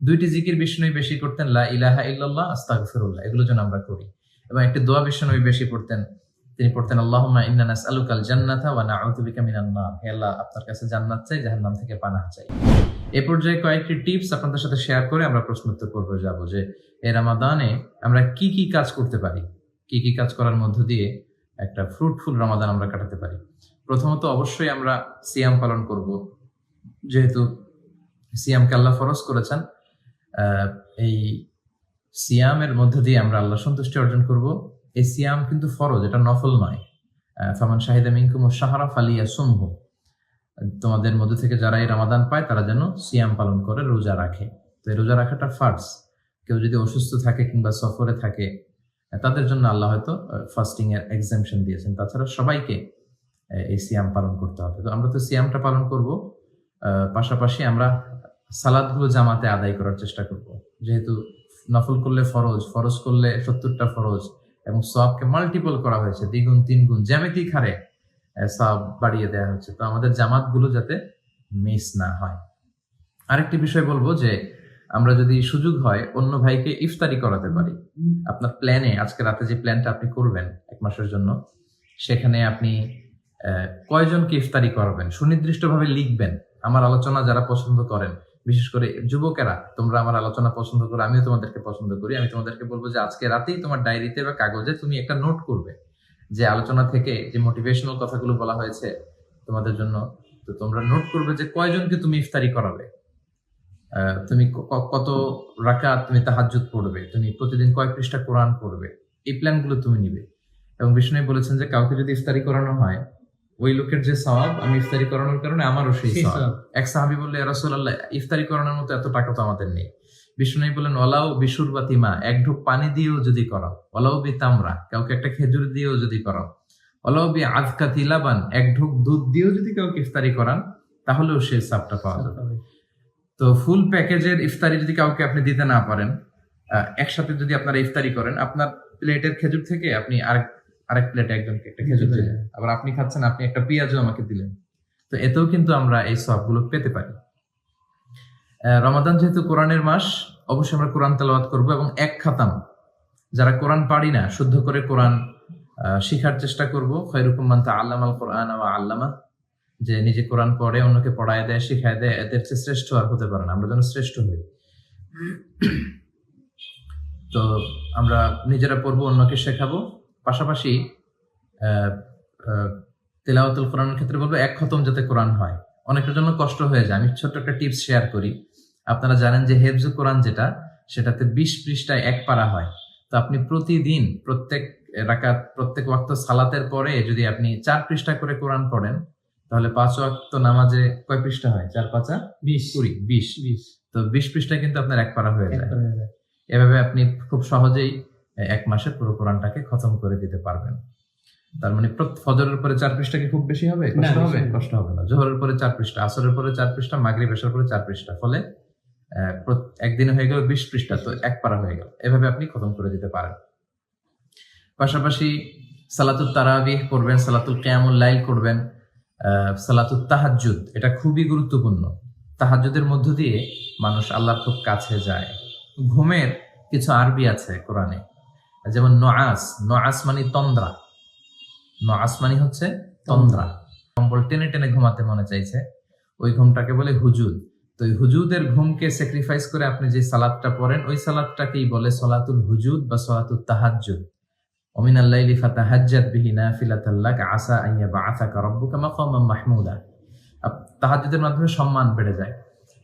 দুইটি জিকির বিষ্ণুই বেশি করতেন, লা ইলাহা ইল্লাল্লাহ, আস্তাগফিরুল্লাহ, এগুলো যেন আমরা করি। এবং একটি দোয়া বিষ্ণুই বেশি পড়তেন, তিনি পড়তেন, আল্লাহুম্মা ইন্না নাসআলুকাল জান্নাতা ওয়া নাউযু বিকা মিনান নার। হে আল্লাহ, আপনার কাছে জান্নাত চাই, জাহান্নাম থেকে পানাহ চাই। এ পর্যায়ে কয়েকটি টিপস আপনাদের সাথে শেয়ার করে আমরা প্রশ্ন উত্তর করব যাব যে এই রামাদানে আমরা কি কি কাজ করতে পারি? কি কি কাজ করার মধ্য দিয়ে একটা ফ্রুটফুল রমাদান আমরা কাটাতে পারি? প্রথমত অবশ্যই আমরা সিয়াম পালন করব। যেহেতু সিয়ামকে আল্লাহ ফরজ করেছেন এই সিয়ামের মধ্য দিয়ে আমরা আল্লাহ সন্তুষ্টি অর্জন করব। এই সিয়াম কিন্তু ফরজ, এটা নফল নয়। ফামান শাহিদা ও সাহারা ফালিয়া সুমহু তোমাদের মধ্যে থেকে যারা এই রামাদান পায়, তারা যেন সিয়াম পালন করে, রোজা রাখে। তো এই রোজা রাখাটা ফার্স কেউ যদি অসুস্থ থাকে কিংবা সফরে থাকে, তাদের জন্য আল্লাহ হয়তো ফাস্টিং এর এক্সামশন দিয়েছেন। তাছাড়া সবাইকে এই সিয়াম পালন করতে হবে। তো আমরা তো সিয়ামটা পালন করব। পাশাপাশি আমরা সালাদগুলো জামাতে আদায় করার চেষ্টা করব। যেহেতু নফল করলে ফরজ ফরজ করলে সত্তরটা ফরজ এবং সবকে মাল্টিপল করা হয়েছে, দ্বিগুণ, তিনগুণ জ্যামিতিক হারে সব বাড়িয়ে দেওয়া হচ্ছে। তো আমাদের জামাতগুলো যাতে মিস না হয়। আরেকটি বিষয় বলব যে, আমরা যদি সুযোগ হয়, অন্য ভাইকে ইফতারি করাতে পারি। আপনার প্ল্যানে আজকে রাতে যে প্ল্যানটা আপনি করবেন এক মাসের জন্য, সেখানে আপনি কয়জনকে ইফতারি করবেন? সুনির্দিষ্টভাবে লিখবেন। আমার আলোচনা যারা পছন্দ করেন বিশেষ করে যুবকেরা, তোমরা আমার আলোচনা পছন্দ করো, আমিও তোমাদেরকে পছন্দ করি। আমি তোমাদেরকে বলব যে আজকে রাতেই তোমার ডায়েরিতে বা কাগজে তুমি একটা নোট করবে যে আলোচনা থেকে যে মোটিভেশনাল কথাগুলো বলা হয়েছে তোমাদের জন্য। তো তোমরা নোট করবে যে কয়জনকে তুমি ইফতারি করাবে তুমি কত রাকাত তুমি তাহাজ্জুদ পড়বে, তুমি প্রতিদিন কয় পৃষ্ঠা কোরআন পড়বে, এই প্ল্যানগুলো তুমি নিবে। এবং বিষ্ণু বলেছেন যে কাউকে যদি ইফতারি করানো হয় ওই লোকের যে সওয়াব আমি ইফতারি করানোর কারণে আমারও সেই সওয়াব। এক সাহাবি বললে রাসূলুল্লাহ ইফতারি করানোর মতো এত টাকা তো আমাদের নেই। বিষ্ণু বলেন ওলাও বিশুর বাতিমা এক ঢোক পানি দিয়েও যদি করাও। ওলাও বি তামরা কাউকে একটা খেজুর দিয়েও যদি করাও। ওলাও বি আজকা তিলাবান এক ঢোক দুধ দিয়েও যদি কাউকে ইফতারি করান তাহলেও সেই সাপটা পাওয়া যাবে। তো ফুল প্যাকেজের ইফতারি যদি কাউকে আপনি দিতে না পারেন একসাথে যদি আপনারা ইফতারি করেন আপনার প্লেটের খেজুর থেকে আপনি আরেক আরেক প্লেটে একজনকে একটা খেজুর দিলেন। আবার আপনি খাচ্ছেন আপনি একটা পেঁয়াজও আমাকে দিলেন। তো এতেও কিন্তু আমরা এই সবগুলো পেতে পারি। রমাদান যেহেতু কোরআনের মাস অবশ্যই আমরা কোরআন তেলাওয়াত করব এবং এক খাতাম। যারা কোরআন পারি না শুদ্ধ করে কোরআন শিখার চেষ্টা করব। খৈরুকুম মান্তা আল্লাম আল কোরআন আল্লামা। যে নিজে কোরআন পড়ে অন্যকে পড়ায় দেয় শিখায় দেয় এদের চেয়ে শ্রেষ্ঠ আর হতে পারে না। আমরা যেন শ্রেষ্ঠ হই। তো আমরা নিজেরা পড়ব অন্যকে শেখাবো। পাশাপাশি তেলাওয়াতুল কোরআনের ক্ষেত্রে বলব এক খতম যাতে কোরআন হয়। অনেকের জন্য কষ্ট হয়ে যায়। আমি ছোট্ট একটা টিপস শেয়ার করি। আপনারা জানেন যে হেফজু কোরআন যেটা সেটাতে বিশ পৃষ্ঠায় এক পারা হয়। তো আপনি প্রতিদিন প্রত্যেক রাকাত প্রত্যেক ওয়াক্ত সালাতের পরে যদি আপনি চার পৃষ্ঠা করে কোরআন পড়েন তাহলে পাঁচ ওয়াক্ত নামাজে কয় পৃষ্ঠা হয়? চার পাঁচা বিশ। কুড়ি বিশ। বিশ। তো বিশ পৃষ্ঠায় কিন্তু আপনার এক পারা হয়ে যায়। এভাবে আপনি খুব সহজেই এক মাসে পুরো কোরআনটাকে খতম করে দিতে পারবেন। তার মানে ফজরের পরে চার পৃষ্ঠা কি খুব বেশি হবে? কষ্ট হবে? কষ্ট হবে না। জোহরের পরে চার পৃষ্ঠা আসরের পরে চার পৃষ্ঠা মাগরিব এসার পরে চার পৃষ্ঠা। ফলে একদিনে হয়ে গেল বিশ পৃষ্ঠা তো এক পারা হয়ে গেল। এভাবে আপনি খতম করে দিতে পারেন। পাশাপাশি সালাতুল তারাবিহ করবেন সালাতুল কেয়ামুল লাইল করবেন আহ, সালাতুল তাহাজ্জুদ। এটা খুবই গুরুত্বপূর্ণ। তাহাজ্জুদের মধ্য দিয়ে মানুষ আল্লাহর খুব কাছে যায়। ঘুমের কিছু আরবি আছে কোরআনে। যেমন নআস নোয়াস মানে তন্দ্রা। নআস মানে হচ্ছে তন্দ্রা। কম্বল টেনে টেনে ঘুমাতে মনে চাইছে। ওই ঘুমটাকে বলে হুজুদ। তো ওই হুজুদের ঘুমকে স্যাক্রিফাইস করে আপনি যে সালাদটা পড়েন, ওই সালাদটাকেই বলে সলাতুল হুজুদ বা সলাতুল তাহাজ্জুদ। অমিন আল্লাইলি ফাতাহাজ্জাত বিহি নাফিলাতাল্লাক আসা আইয়া বা আসাকা রব্বুকা মাকামান মাহমুদা। তাহাজ্জুদের মাধ্যমে সম্মান বেড়ে যায়।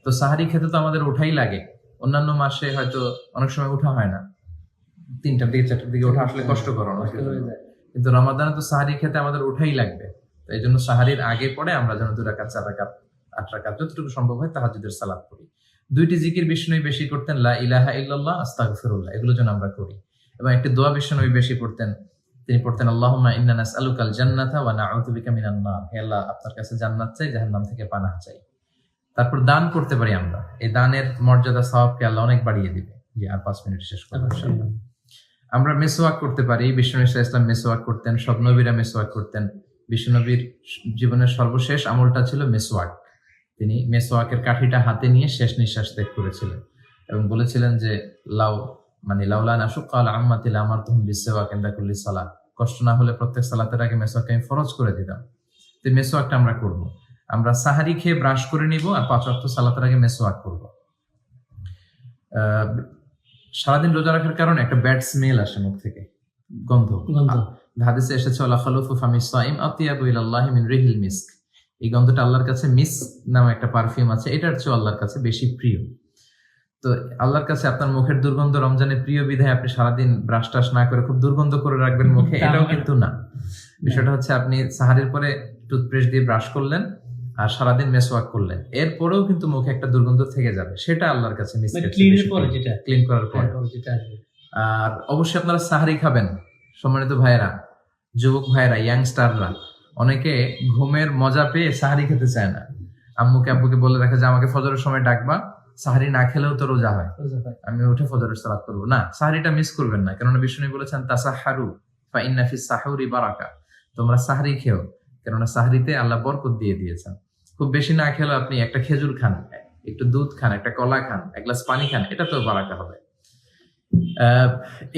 তো সাহারি খেতে তো আমাদের উঠাই লাগে। অন্যান্য মাসে হয়তো অনেক সময় উঠা হয় না। তিনটার দিকে চারটার দিকে ওঠা আসলে কষ্টকর কষ্ট জন্য। যায়। কিন্তু রমাদানে তো সাহারি খেতে আমাদের ওঠাই লাগবে। তো এই জন্য সাহারির আগে পড়ে আমরা যেন দু রাকাত চার রাকাত আট রাকাত যতটুকু সম্ভব হয় তাহাজুদের সালাদ পড়ি। দুইটি জিকির বিষ্ণুই বেশি করতেন লা ইলাহা ইল্লাল্লাহ আস্তাগফিরুল্লাহ এগুলো যেন আমরা করি। এবং একটি দোয়া বিষ্ণুই বেশি পড়তেন তিনি পড়তেন আল্লাহুম্মা ইন্না নাসআলুকাল জান্নাতা ওয়া নাউযু বিকা মিনান নার। হে আল্লাহ আপনার কাছে জান্নাত চাই জাহান্নাম থেকে পানাহ চাই। তারপর দান করতে পারি আমরা। এই দানের মর্যাদা সওয়াবকে আল্লাহ অনেক বাড়িয়ে দিবে। জি আর পাঁচ মিনিট শেষ করব ইনশাআল্লাহ। আমরা মেসোয়াক করতে পারি, বিষ্ণু ইসা ইসলাম মেসোয়াক করতেন সব নবীরা মেসোয়াক করতেন। বিষ্ণুনবীর জীবনের সর্বশেষ আমলটা ছিল মেসোয়াক। তিনি মেসোয়াকের কাঠিটা হাতে নিয়ে শেষ নিঃশ্বাস ত্যাগ করেছিলেন এবং বলেছিলেন যে, লাউ মানে লাউলা নাসুক কাল আম্মাতিল আমার তুম বিসেওয়া কেন্দা করলি সালা কষ্ট না হলে প্রত্যেক সালাতের আগে মেসোয়াকে আমি ফরজ করে দিতাম। তো মেসোয়াকটা আমরা করব। আমরা সাহারি খেয়ে ব্রাশ করে নিব আর পাঁচ অর্থ সালাতের আগে মেসোয়াক করব। সারাদিন রোজা রাখার কারণে একটা ব্যাড স্মেল আসে মুখ থেকে। গন্ধ। গন্ধ। হাদিসে এসেছে ওলা খালুফু ফামি সাইম আতিয়াবু ইলাল্লাহি মিন রিহিল মিস্ক। এই গন্ধটা আল্লাহর কাছে মিস্ক নামে একটা পারফিউম আছে এটার চেয়ে আল্লাহর কাছে বেশি প্রিয়। তো আল্লাহর কাছে আপনার মুখের দুর্গন্ধ রমজানে প্রিয় বিধায় আপনি সারাদিন ব্রাশ টাশ না করে খুব দুর্গন্ধ করে রাখবেন মুখে এটাও কিন্তু না। বিষয়টা হচ্ছে আপনি সাহারির পরে টুথপেস্ট দিয়ে ব্রাশ করলেন আর সারাদিন মেসওয়াক করলেন। এরপরেও কিন্তু মুখে একটা দুর্গন্ধ থেকে যাবে। সেটা আল্লাহর কাছে মিস মানে ক্লিন করার পরে। আসবে। আর অবশ্যই আপনারা সাহারি খাবেন সম্মানিত ভাইয়েরা যুবক ভাইয়েরা ইয়াংস্টাররা অনেকে ঘুমের মজা পেয়ে সাহারি খেতে চায় না। আম্মুকে আব্বুকে বলে রাখে যে আমাকে ফজরের সময় ডাকবা সাহারি না খেলেও তো রোজা হয়। আমি উঠে ফজরের সালাত করব না সাহারিটা মিস করবেন না। কেননা বিষ্ণু বলেছেন তাসাহারু ফা ইন্নাফি সাহুরি বারাকা। তোমরা সাহারি খেও কেননা সাহারিতে আল্লাহ বরকত দিয়ে দিয়েছেন। খুব বেশি না খেলেও আপনি একটা খেজুর খান, একটু দুধ খান, একটা কলা খান, এক গ্লাস পানি খান, এটা তো বারাকা হবে।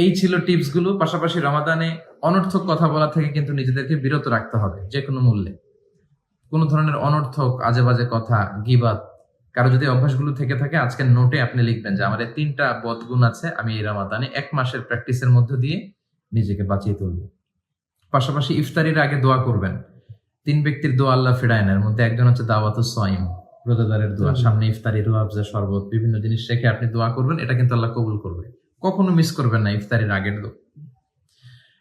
এই ছিল টিপসগুলো। পাশাপাশি রমাদানে অনর্থক কথা বলা থেকে কিন্তু নিজেদেরকে বিরত রাখতে হবে, যে কোনো মূল্যে। কোনো ধরনের অনর্থক আজে বাজে কথা গিবাত কারও যদি অভ্যাসগুলো থেকে থাকে, আজকে নোটে আপনি লিখবেন যে আমার তিনটা বদগুণ আছে, আমি এই রমাদানে এক মাসের প্র্যাকটিসের মধ্য দিয়ে নিজেকে বাঁচিয়ে তুলব। পাশাপাশি ইফতারির আগে দোয়া করবেন। তিন ব্যক্তির দোয়া আল্লাহ ফেরায় না এর মধ্যে একজন হচ্ছে দাওয়াত সাইম রোজাদারের দোয়া। সামনে ইফতারি রুয়াবজা শরবত বিভিন্ন জিনিস রেখে আপনি দোয়া করবেন এটা কিন্তু আল্লাহ কবুল করবে। কখনো মিস করবেন না ইফতারির আগের দোয়া।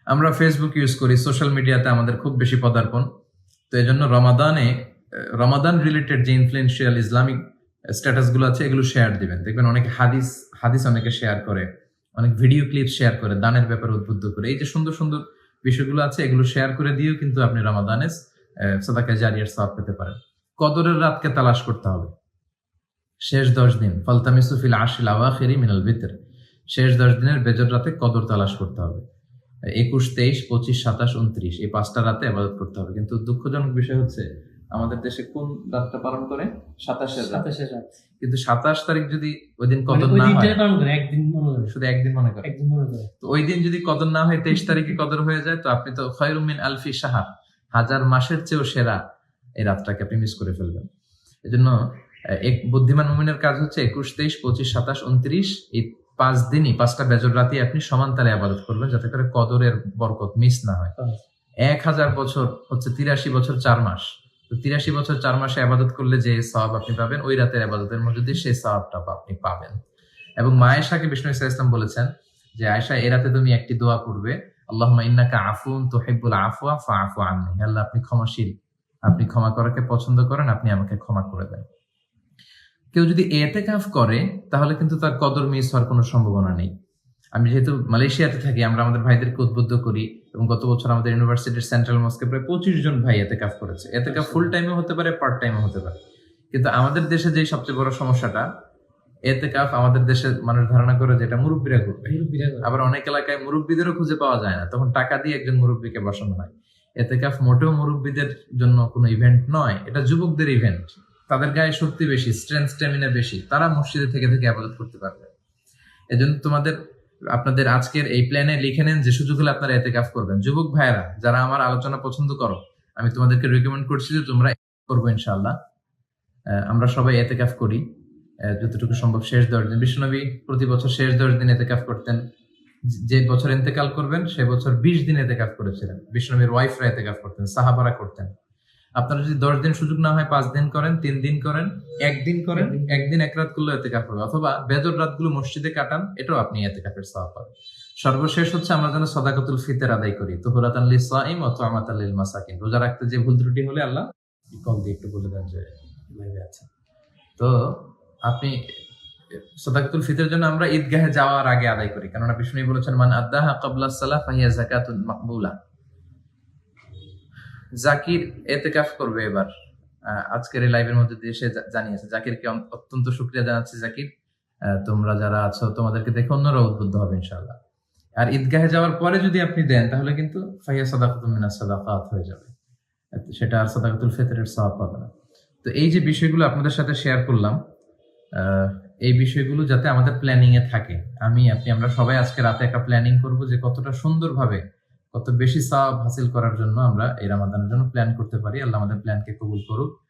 আমরা ফেসবুক ইউজ করি সোশ্যাল মিডিয়াতে আমাদের খুব বেশি পদার্পণ। তো এই জন্য রমাদানে রমাদান রিলেটেড যে ইনফ্লুয়েন্সিয়াল ইসলামিক স্ট্যাটাসগুলো আছে এগুলো শেয়ার দিবেন। দেখবেন অনেকে হাদিস হাদিস অনেকে শেয়ার করে অনেক ভিডিও ক্লিপ শেয়ার করে দানের ব্যাপারে উদ্বুদ্ধ করে। এই যে সুন্দর সুন্দর বিষয়গুলো আছে এগুলো শেয়ার করে দিয়েও কিন্তু আপনি রমাদানে সদাকা জারিয়ার সব পেতে পারেন। কদরের রাতকে তালাশ করতে হবে। শেষ দশ দিন ফালতামিসুফিল আশিল আওয়াখিরি মিনাল ভিতর শেষ দশ দিনের বেজর রাতে কদর তালাশ করতে হবে। একুশ তেইশ পঁচিশ সাতাশ উনত্রিশ এই পাঁচটা রাতে আবাদত করতে হবে। কিন্তু দুঃখজনক বিষয় হচ্ছে আমাদের দেশে কোন রাতটা পালন করে? সাতাশের রাত। সাতাশে রাত। কিন্তু সাতাশ তারিখ যদি ওই দিন মানে কদর না হয় একদিন মনে করে। শুধু একদিন মনে করে। একদিন মনে করে। তো ওই দিন যদি কদর না হয় তেইশ তারিখে কদর হয়ে যায় তো আপনি তো খয়রুমিন আলফি সাহার হাজার মাসের চেয়েও সেরা এই রাতটাকে আপনি মিস করে ফেলবেন। এই জন্য এক বুদ্ধিমান মুমিনের কাজ হচ্ছে একুশ তেইশ পঁচিশ সাতাশ উনত্রিশ এই পাঁচ দিনই পাঁচটা বেজর রাতে আপনি সমান তালে আবাদত করবেন যাতে করে কদরের বরকত মিস না হয়। হ্যাঁ। এক হাজার বছর হচ্ছে তিরাশি বছর চার মাস। তো তিরাশি বছর চার মাসে আবাদত করলে যে সওয়াব আপনি পাবেন ওই রাতের আবাদতের মধ্যে দিয়ে সেই সওয়াবটা আপনি পাবেন। এবং মা আয়েশাকে বিষ্ণু ইসলাম বলেছেন যে আয়েশা এ রাতে তুমি একটি দোয়া করবে আল্লাহ ইন্নাকা আফুন তুহিব্বুল আফওয়া ফাআফু আননি। হে আল্লাহ আপনি ক্ষমাশীল। আপনি ক্ষমা করাকে পছন্দ করেন আপনি আমাকে ক্ষমা করে দেন। কেউ যদি এতেকাফ করে তাহলে কিন্তু তার কদর মিস হওয়ার কোনো সম্ভাবনা নেই। আমি যেহেতু মালয়েশিয়াতে থাকি আমরা আমাদের ভাইদেরকে উদ্বুদ্ধ করি এবং গত বছর আমাদের ইউনিভার্সিটির সেন্ট্রাল মস্কে প্রায় পঁচিশ জন ভাই এতেকাফ করেছে। এতেকাফ ফুল টাইমে হতে পারে পার্ট টাইমে হতে পারে। কিন্তু আমাদের দেশে যে সবচেয়ে বড় সমস্যাটা এতেকাফ আমাদের দেশে মানুষ ধারণা করে যেটা মুরব্বীরা করবে। আবার অনেক এলাকায় মুরব্বীদেরও খুঁজে পাওয়া যায় না। তখন টাকা দিয়ে একজন মুরব্বীকে বসানো হয়। এতে এতেকাফ মোটেও মুরব্বীদের জন্য কোনো ইভেন্ট নয় এটা যুবকদের ইভেন্ট তাদের গায়ে শক্তি বেশি স্ট্রেংথ স্ট্যামিনা বেশি। তারা মসজিদে থেকে থেকে আবাদত করতে পারবে। এজন্য তোমাদের আপনাদের আজকের এই প্ল্যানে লিখে নেন যে সুযোগ হলে আপনারা এতেকাফ করবেন। যুবক ভাইয়েরা যারা আমার আলোচনা পছন্দ করো আমি তোমাদেরকে রেকমেন্ড করছি যে তোমরা করব ইনশাল্লাহ আমরা সবাই এতেকাফ করি। আহ, যতটুকু সম্ভব শেষ দশ দিন বিশ্বনবী প্রতি বছর শেষ দশ দিন এতেকাফ করতেন। যে বছর ইন্তেকাল করবেন সে বছর বিশ দিন এতেকাফ করেছিলেন। বিশ্বনবীর ওয়াইফরা এতেকাফ করতেন সাহাবারা করতেন। আপনারা যদি দশ দিন সুযোগ না হয় পাঁচ দিন করেন তিন দিন করেন একদিন করেন একদিন। এক রাত করলেও এতেকাফ হবে। অথবা বেজর রাতগুলো মসজিদে কাটান এটাও আপনি এতেকাফের সওয়াব পাবেন। সর্বশেষ হচ্ছে আমরা যেন সদাকতুল ফিতর আদায় করি। তো হুরাতান লিস সাইম অথবা আমাতাল লিল মাসাকিন রোজা রাখতে যে ভুল ত্রুটি হলে আল্লাহ কল দিয়ে একটু বলে দেন যে আছে তো আপনি, সদাকতুল ফিতরের জন্য আমরা ঈদগাহে যাওয়ার আগে আদায় করি। কেননা বিষ্ণু বলেছেন, মান আদাহা কাবলা সালাহ ফাহিয়া যাকাতুন মাকবুলা। জাকির এতেকাফ করবে এবার। আজকের এই লাইভের মধ্যে দিয়ে সে জানিয়েছে। জাকিরকে অত্যন্ত শুক্রিয়া জানাচ্ছি, জাকির। তোমরা যারা আছো, তোমাদেরকে দেখে অন্যরা উদ্বুদ্ধ হবে ইনশাল্লাহ আর ঈদগাহে যাওয়ার পরে যদি আপনি দেন, তাহলে কিন্তু ফাহিয়া সাদাকাতুম মিনাস সাদাকাত হয়ে যাবে। সেটা আর সাদাকাতুল ফিতরের সওয়াব পাবে না। তো এই যে বিষয়গুলো আপনাদের সাথে শেয়ার করলাম এই বিষয়গুলো যাতে আমাদের প্ল্যানিং এ থাকে। আমি, আপনি, আমরা সবাই আজকে রাতে একটা প্ল্যানিং করব যে কতটা সুন্দরভাবে, কত বেশি সাব হাসিল করার জন্য আমরা এই রামাদানের জন্য প্ল্যান করতে পারি। আল্লাহ আমাদের প্ল্যানকে কবুল করুক।